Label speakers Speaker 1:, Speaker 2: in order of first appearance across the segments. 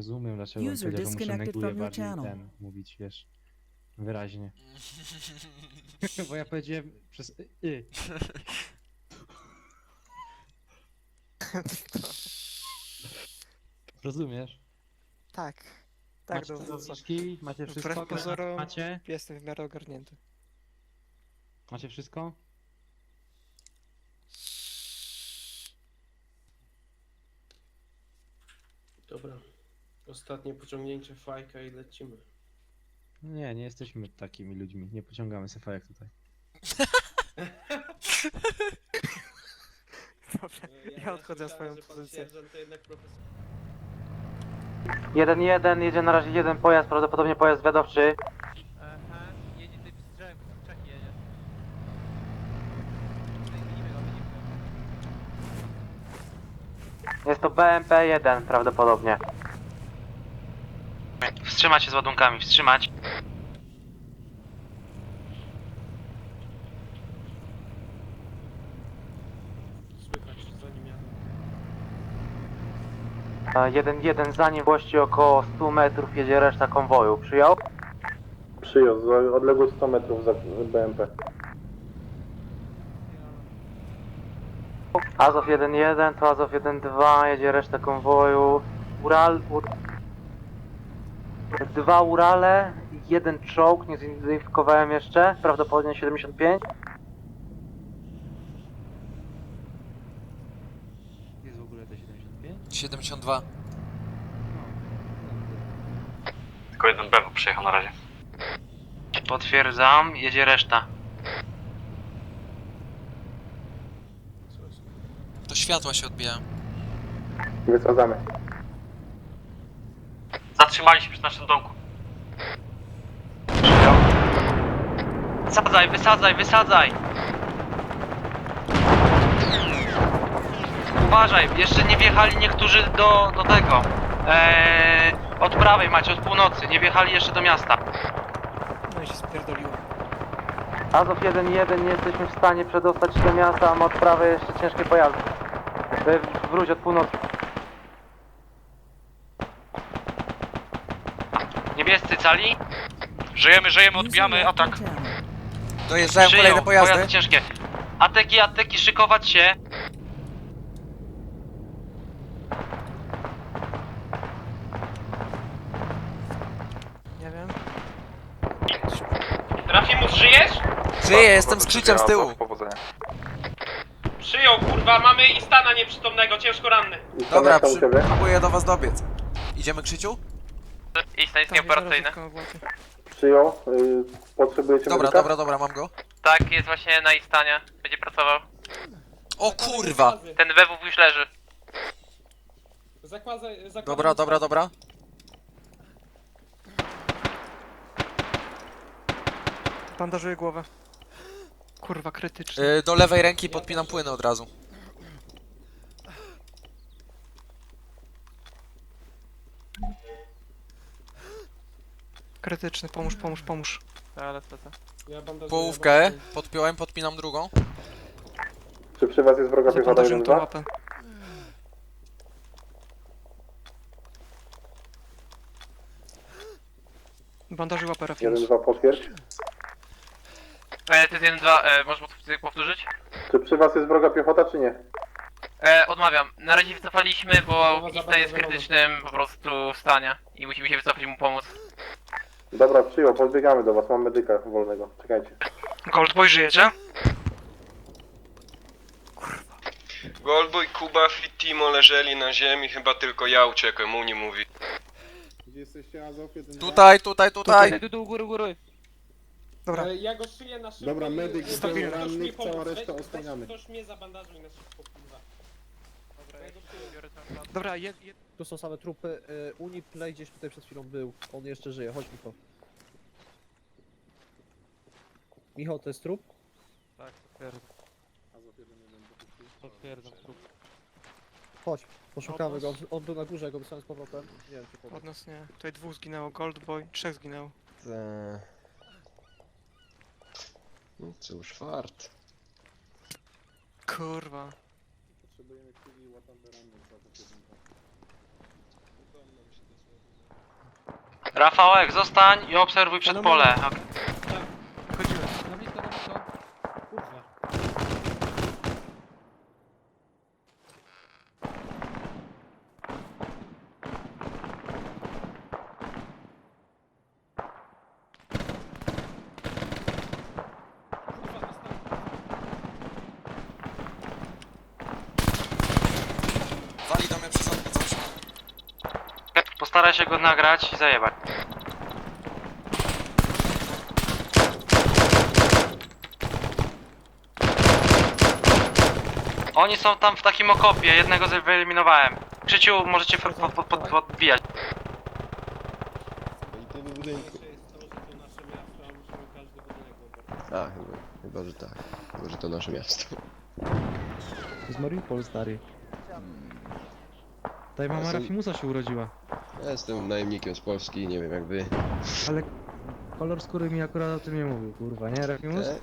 Speaker 1: rozumiem, dlaczego on
Speaker 2: User
Speaker 1: powiedział, że muszę
Speaker 2: disconnected
Speaker 1: neguje
Speaker 2: from your
Speaker 1: bardziej
Speaker 2: channel.
Speaker 1: ten, mówić, wiesz, wyraźnie. Bo ja powiedziałem przez y, y. Rozumiesz?
Speaker 3: Tak. Tak,
Speaker 1: macie
Speaker 3: do,
Speaker 1: te
Speaker 3: do,
Speaker 1: zaliczki? Macie
Speaker 3: Wbrew
Speaker 1: wszystko?
Speaker 3: pozorom-
Speaker 1: Macie?
Speaker 3: Jestem w miarę ogarnięty.
Speaker 1: Macie wszystko?
Speaker 4: Dobra. Ostatnie pociągnięcie fajka i lecimy.
Speaker 1: Nie, nie jesteśmy takimi ludźmi. Nie pociągamy sobie jak tutaj.
Speaker 3: Dobrze, ja odchodzę na swoją pozycję.
Speaker 1: 1-1, jedzie na razie jeden pojazd, prawdopodobnie pojazd wiadowczy.
Speaker 5: Aha, jedzie tutaj jedzie. Tutaj widzimy go, widzimy go.
Speaker 1: Jest to BMP-1 prawdopodobnie. Wstrzymać się z ładunkami, wstrzymać.
Speaker 4: Słychać zanim jadę.
Speaker 1: 1-1, za nim włości około 100 metrów jedzie reszta konwoju. Przyjął?
Speaker 6: Przyjął, z odległość 100 metrów za BMP.
Speaker 1: Azow 1-1, to Azow 1-2, jedzie reszta konwoju. Ural... Ur... Dwa Urale, jeden czołg, nie zidentyfikowałem jeszcze, prawdopodobnie 75. Jest w ogóle te 75?
Speaker 7: 72.
Speaker 8: Tylko jeden bewo przyjechał na razie.
Speaker 1: Potwierdzam, jedzie reszta.
Speaker 7: To światła się odbijają.
Speaker 6: Wysadzamy.
Speaker 8: Zatrzymali się przy naszym domku.
Speaker 1: Wysadzaj, wysadzaj, wysadzaj! Uważaj, jeszcze nie wjechali niektórzy do, do tego. Eee, od prawej macie, od północy, nie wjechali jeszcze do miasta.
Speaker 3: No i się spierdoliło.
Speaker 1: Azow 1-1, nie jesteśmy w stanie przedostać się do miasta, a od prawej jeszcze ciężkie pojazdy. Wróć od północy. Niebiescy cali?
Speaker 8: Żyjemy, żyjemy, odbijamy atak.
Speaker 7: Dojeżdżają
Speaker 1: Przyjął,
Speaker 7: kolejne pojazdy.
Speaker 1: ciężkie. Ateki, ateki, szykować się.
Speaker 3: Nie wiem.
Speaker 4: Rafimus, żyjesz?
Speaker 7: Żyję, jestem z krzyciem z tyłu.
Speaker 4: Przyjął, kurwa, mamy Istana nieprzytomnego, ciężko ranny.
Speaker 7: Dobra, przy... próbuję do was dobiec. Idziemy Krzyciu?
Speaker 1: I stan jest
Speaker 3: Tam nieoperacyjny.
Speaker 6: Przyjął. Y, potrzebujecie
Speaker 7: Dobra,
Speaker 6: medyka?
Speaker 7: dobra, dobra, mam go.
Speaker 1: Tak, jest właśnie na istanie. Będzie pracował.
Speaker 7: O kurwa!
Speaker 1: Ten wewów już leży.
Speaker 4: Zakładaj, zakładaj.
Speaker 7: Dobra, dobra, dobra.
Speaker 3: Bandażuję głowę. Kurwa, krytyczny.
Speaker 7: Y, do lewej ręki podpinam płyny od razu.
Speaker 3: Krytyczny, pomóż, pomóż, pomóż.
Speaker 5: Ale co to?
Speaker 4: Ja bandażuję,
Speaker 7: Połówkę
Speaker 4: bandażuję.
Speaker 7: podpiąłem, podpinam drugą.
Speaker 6: Czy przy was jest wroga piechota
Speaker 3: Zabandażyłem tą
Speaker 6: 1-2?
Speaker 3: łapę. Bandażuj łapę, Rafinus.
Speaker 6: 1-2 potwierdź.
Speaker 1: E, to jest 1, 2, e, możesz powtórzyć?
Speaker 6: Czy przy was jest wroga piechota, czy nie?
Speaker 1: E, odmawiam. Na razie wycofaliśmy, bo
Speaker 4: Dobra,
Speaker 1: Ista jest w krytycznym po prostu stanie i musimy się wycofać i mu pomóc.
Speaker 6: Dobra, przyjął, podbiegamy do was, mam medyka wolnego. Czekajcie.
Speaker 3: Goldboy żyjecie?
Speaker 9: Goldboy, Kuba, Fit Timo leżeli na ziemi, chyba tylko ja uciekłem, Uni mówi.
Speaker 6: Gdzie jesteście, Azow? 1-2?
Speaker 7: Tutaj, tutaj, tutaj.
Speaker 5: Tu, tu, góry, góry.
Speaker 3: Dobra.
Speaker 4: E, Ja go szyję na szybko.
Speaker 6: Dobra,
Speaker 4: i-
Speaker 6: medyk,
Speaker 3: stabilny,
Speaker 4: ktoś
Speaker 6: ranny,
Speaker 4: mi pomóc.
Speaker 6: cała reszta
Speaker 4: Weź-
Speaker 6: osłaniamy.
Speaker 4: weź Ktoś mnie zabandażuj na szybko, kurwa.
Speaker 5: Dobra,
Speaker 4: Ja go przyjąłem.
Speaker 5: biorę tam
Speaker 3: Dobra, jed, jed...
Speaker 10: Tu są same trupy. y, Uniplay gdzieś tutaj przed chwilą był. On jeszcze żyje, chodź Michał. Michał, to jest trup?
Speaker 5: Tak, potwierdzam. Potwierdzam, trup.
Speaker 10: Chodź, poszukamy go. On był na górze, go wysłałem z powrotem. Nie wiem, czy
Speaker 3: Od
Speaker 10: powrót.
Speaker 3: nas nie. Tutaj dwóch zginęło, Goldboy, trzech zginęło.
Speaker 9: No cóż, fart.
Speaker 3: Kurwa
Speaker 6: potrzebujemy chwili Watandera no, za to kierunka.
Speaker 1: Rafałek, zostań i obserwuj przed pole. Postaraj się go nagrać i zajebać. Oni są tam w takim okopie, jednego wyeliminowałem. Krzyciu, możecie pod, pod, pod, pod, podbijać.
Speaker 4: Miasto, a
Speaker 2: chyba, chyba, że tak. Chyba, że to nasze miasto.
Speaker 10: To jest Mariupol, stary. Tutaj
Speaker 2: mama
Speaker 10: Rafimusa się urodziła.
Speaker 2: Ja jestem najemnikiem z Polski, nie wiem jak wy.
Speaker 10: Ale kolor skóry mi akurat o tym nie mówił, kurwa, nie Rafimus?
Speaker 2: E?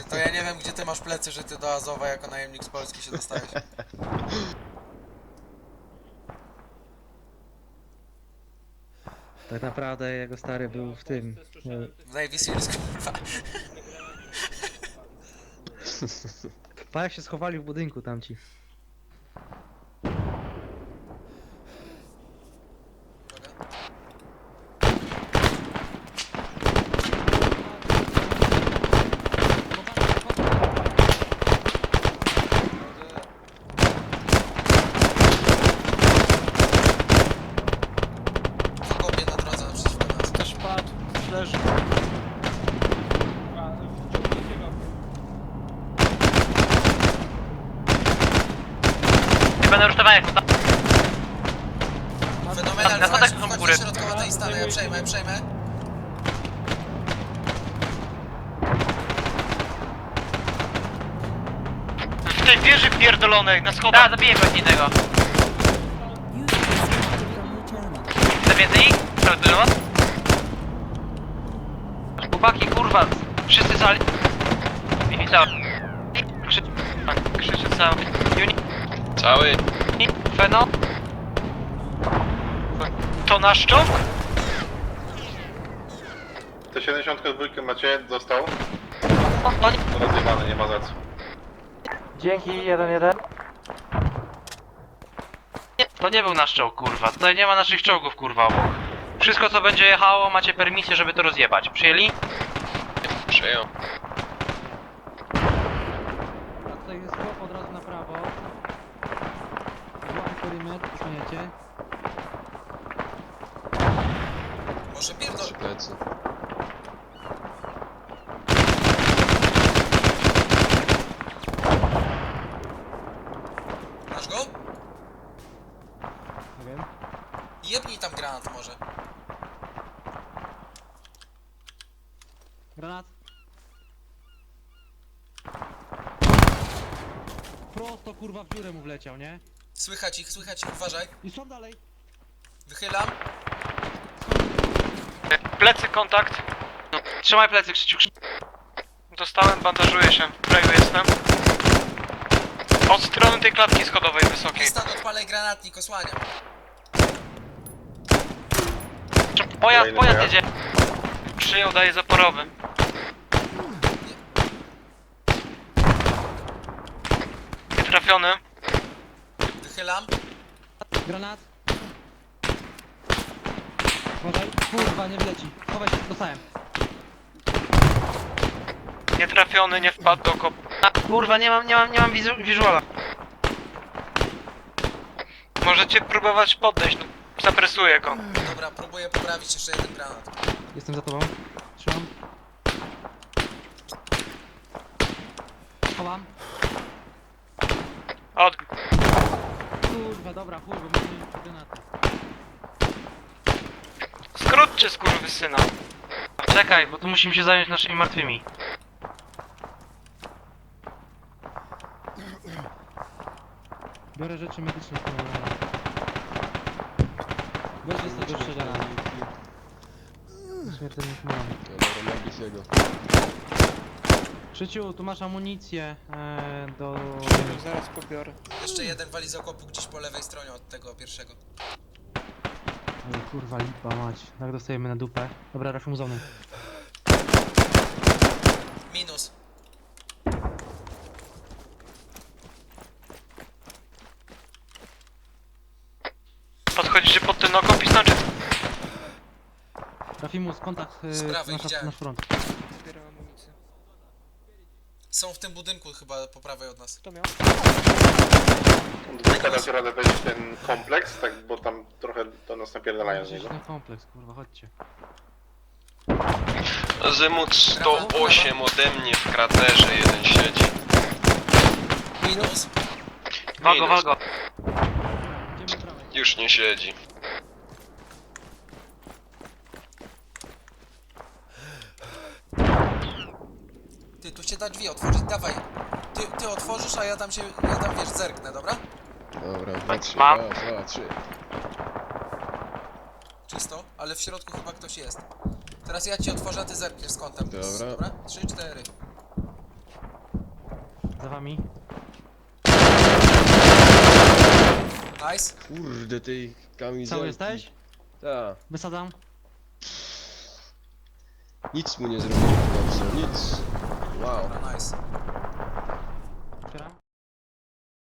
Speaker 7: To ja nie wiem, gdzie ty masz plecy, że ty do Azowa jako najemnik z Polski się dostałeś.
Speaker 10: Tak naprawdę jego stary był w tym. nie,
Speaker 7: W Navy Seals, kurwa.
Speaker 10: Pa jak się schowali w budynku tamci.
Speaker 7: W okopie na drodze naprzeciwko nas.
Speaker 3: Też padł, coś leży.
Speaker 4: A, wciągnijcie go.
Speaker 1: Nie będę rusztowania,
Speaker 7: Fenomenal,
Speaker 1: na
Speaker 7: wchodź,
Speaker 1: schodach są
Speaker 7: wchodź
Speaker 1: góry.
Speaker 7: do środkowa tej stany, ja przejmę, ja przejmę.
Speaker 3: W tej wieży pierdolonej, na schodach.
Speaker 1: Tak, zabiję go innego. Chce więcej ich? Prawda? Chłopaki, kurwa, wszyscy sali. Cały. Krzy... tak, Krzyczy cały. Uni...
Speaker 9: Cały.
Speaker 1: Feno?
Speaker 3: To nasz czołg?
Speaker 6: 172 macie, dostał.
Speaker 1: O, oni...
Speaker 6: Rozjebany, nie ma za co.
Speaker 1: Dzięki, jeden, jeden. Nie, to nie był nasz czołg, kurwa. Tutaj nie ma naszych czołgów, kurwa, obok. Wszystko, co będzie jechało, macie permisję, żeby to rozjebać. Przyjęli?
Speaker 9: Przyjął.
Speaker 10: A tutaj jest chłop od razu na prawo. Złapy perymetr, usunięcie.
Speaker 7: Może pierdol...
Speaker 2: Trzy plecy.
Speaker 7: Masz go?
Speaker 10: Nie wiem.
Speaker 7: Jebnij tam granat może.
Speaker 10: Granat. Prosto kurwa w dziurę mu wleciał, nie?
Speaker 7: Słychać ich, słychać ich, uważaj.
Speaker 10: I są dalej.
Speaker 7: Wychylam.
Speaker 3: Plecy, kontakt.
Speaker 1: Trzymaj plecy, Krzyciu.
Speaker 3: Dostałem, bandażuję się. W kraju jestem. Od strony tej klatki schodowej wysokiej.
Speaker 7: Stan odpalaj granatnik, osłaniam.
Speaker 1: Pojazd,
Speaker 6: Kolejny
Speaker 1: pojazd
Speaker 6: pojazd.
Speaker 1: jedzie.
Speaker 3: Przyjął, daje zaporowy. Nie trafiony.
Speaker 7: Wychylam.
Speaker 10: Granat. Uważaj. Kurwa, nie wleci. Chowaj się, dostałem.
Speaker 3: Nie trafiony, nie wpadł do kopu.
Speaker 1: A, kurwa, nie mam, nie mam, nie mam wizu- wizuala.
Speaker 3: Możecie próbować podejść. No, zapresuję go.
Speaker 7: Dobra, próbuję poprawić jeszcze jeden granat.
Speaker 10: Jestem za tobą. Trzymam. Chowam.
Speaker 3: Odbił.
Speaker 10: Kurwa, dobra, chuj, bo musimy mieć
Speaker 3: Skrótcie skurwysyna.
Speaker 1: Czekaj, bo tu musimy się zająć naszymi martwymi.
Speaker 10: Biorę rzeczy medyczne z tego Weź jest tego szczerze Śmiertelnik mam.
Speaker 2: Dobra, mogli się go.
Speaker 10: Krzyciu, tu masz amunicję e, do...
Speaker 3: Zaraz pobiorę.
Speaker 7: Jeszcze jeden wali z okopu gdzieś po lewej stronie od tego pierwszego.
Speaker 1: Ej, kurwa, lipa mać. Tak dostajemy na dupę. Dobra, Rafiu za mną.
Speaker 7: Minus.
Speaker 3: Podchodzicie pod ten okop i znaczy...
Speaker 1: Rafimus, kontakt yy,
Speaker 7: Z prawej
Speaker 1: nasza,
Speaker 7: widziałem.
Speaker 1: nasz front.
Speaker 5: Zbieram amunicję.
Speaker 7: Są w tym budynku chyba po prawej od nas.
Speaker 5: Kto miał?
Speaker 6: Dwójka dacie radę wejść w ten kompleks, tak, bo tam trochę do nas napierdalają z niego.
Speaker 1: ten kompleks, kurwa, chodźcie.
Speaker 9: Azymut 108 ode mnie w kraterze jeden siedzi.
Speaker 7: Minus.
Speaker 8: Walgo,
Speaker 9: Minus.
Speaker 8: walgo.
Speaker 1: Idziemy prawej.
Speaker 9: Już nie siedzi.
Speaker 7: Ty, tu się da drzwi otworzyć, dawaj. Ty, ty otworzysz, a ja tam się, ja tam wiesz, zerknę, dobra?
Speaker 2: Dobra, dwa, trzy,
Speaker 8: Mam.
Speaker 2: raz, dwa, trzy.
Speaker 7: Czysto, ale w środku chyba ktoś jest. Teraz ja ci otworzę, a ty zerkniesz z kątem.
Speaker 2: Dobra.
Speaker 7: Dobra? Trzy, cztery.
Speaker 1: Za wami.
Speaker 7: Nice.
Speaker 2: Kurde, tej kamizelki.
Speaker 1: Cały jesteś?
Speaker 2: Tak.
Speaker 1: Wysadzam.
Speaker 2: Nic mu nie zrobiłem dobrze, nic.